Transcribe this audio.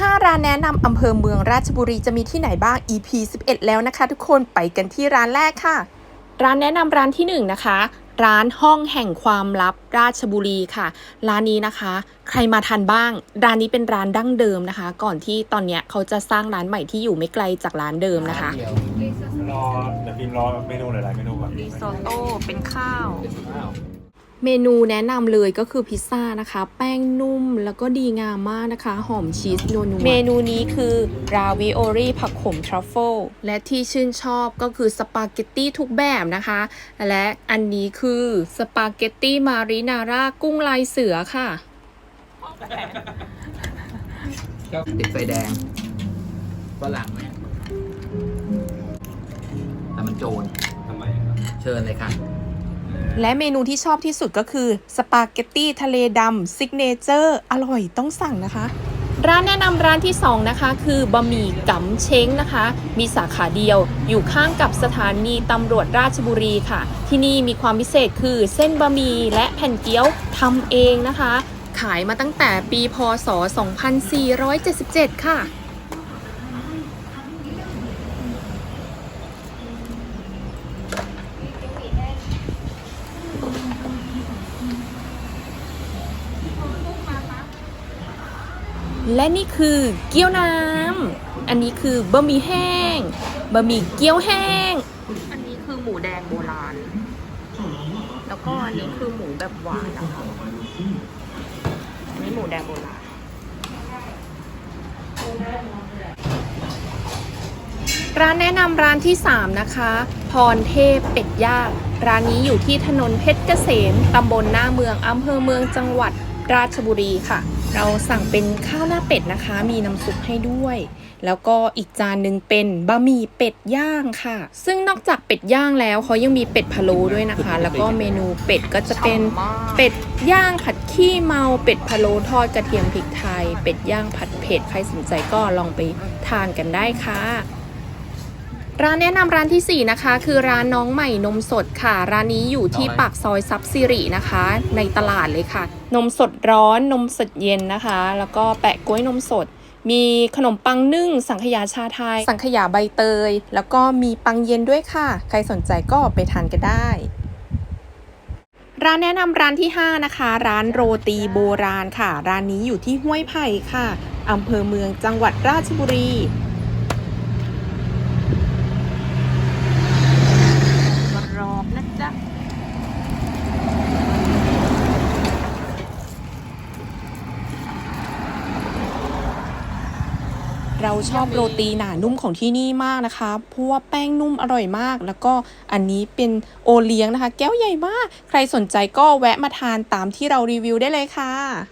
5 ร้านแนะนำอำเภอเมืองราชบุรีจะมีที่ไหนบ้าง EP 11 แล้วนะคะ ทุกคนไปกันที่ร้านแรกค่ะ ร้านแนะนำร้านที่ 1 นะคะ ร้านห้องแห่งความลับราชบุรีค่ะ ร้านนี้นะคะ ใครมาทันบ้าง ร้านนี้เป็นร้านดั้งเดิมนะคะ ก่อนที่ตอนเนี้ยเขาจะสร้างร้านใหม่ที่อยู่ไม่ไกลจากร้านเดิมนะคะ รอเดี๋ยวพิมพ์รอเมนูหลายๆเมนูก่อนริซอตโต้เป็นข้าว เมนูแนะนำเลยก็คือพิซซ่านะคะ แป้งนุ่มแล้วก็ดีงามมากนะคะ หอมชีสนัวๆเมนูนี้คือราวิโอรีผักขมทรัฟเฟิลและที่ชื่นชอบก็คือสปาเกตตี้ทุกแบบนะคะ และอันนี้คือสปาเกตตี้มารินาร่ากุ้งลายเสือค่ะติดไฟแดงฝรั่งไหมแต่มันโจรทำไมครับเชิญเลยค่ะ และเมนูที่ชอบที่สุดก็คือ สปาเกตตี้ทะเลดำซิกเนเจอร์ อร่อยต้องสั่งนะคะ ร้านแนะนำร้านที่ 2 นะคะ คือบะหมี่กำเช้งนะคะ มีสาขาเดียว อยู่ข้างกับสถานีตำรวจราชบุรีค่ะ ที่นี่มีความพิเศษคือเส้นบะหมี่และแผ่นเกี๊ยวทำเองนะคะ ขายมาตั้งแต่ปีพศ 2477 ค่ะ และนี่คือเกี๊ยวน้ำ อันนี้คือบะหมี่แห้ง บะหมี่เกี๊ยวแห้ง อันนี้คือหมูแดงโบราณ แล้วก็อันนี้คือหมูแบบหวานนะคะอันนี้หมูแดงโบราณ ร้านแนะนำร้านที่ 3 นะคะ พรเทพเป็ดย่าง ร้านนี้อยู่ที่ถนนเพชรเกษมตำบลหน้าเมืองอำเภอเมืองจังหวัดราชบุรีค่ะ เราสั่งเป็นข้าวหน้าเป็ดนะคะ มีน้ำซุปให้ด้วย แล้วก็อีกจานหนึ่งเป็นบะหมี่เป็ดย่างค่ะ ซึ่งนอกจากเป็ดย่างแล้วเขายังมีเป็ดพะโล้ด้วยนะคะ แล้วก็เมนูเป็ดก็จะเป็นเป็ดย่างผัดขี้เมาเป็ดพะโล้ทอดกระเทียมพริกไทย เป็ดย่างผัดเผ็ดใครสนใจก็ลองไปทานกันได้ค่ะ ร้านแนะนำร้านทีสี่ 4 นะคะ คือร้านน้องใหม่นมสดค่ะ ร้านนี้อยู่ที่ปากซอยซับซิรินะคะ ในตลาดเลยค่ะ นมสดร้อนนมสดเย็นนะคะ แล้วก็แปะกล้วยนมสด มีขนมปังนึ่ง สังขยาชาไทย สังขยาใบเตย แล้วก็มีปังเย็นด้วยค่ะ ใครสนใจก็ไปทานกันได้ร้านแนะนำร้านที่ 5 นะคะ ร้านโรตีโบราณค่ะ ร้านนี้อยู่ที่ห้วยไผ่ค่ะอำเภอเมืองจังหวัดราชบุรี กรอบนะจ๊ะ เราชอบโรตีหนานุ่มของที่นี่มากนะคะ เพราะว่าแป้งนุ่มอร่อยมาก แล้วก็อันนี้เป็นโอเลี้ยงนะคะ แก้วใหญ่มาก ใครสนใจก็แวะมาทานตามที่เรารีวิวได้เลยค่ะ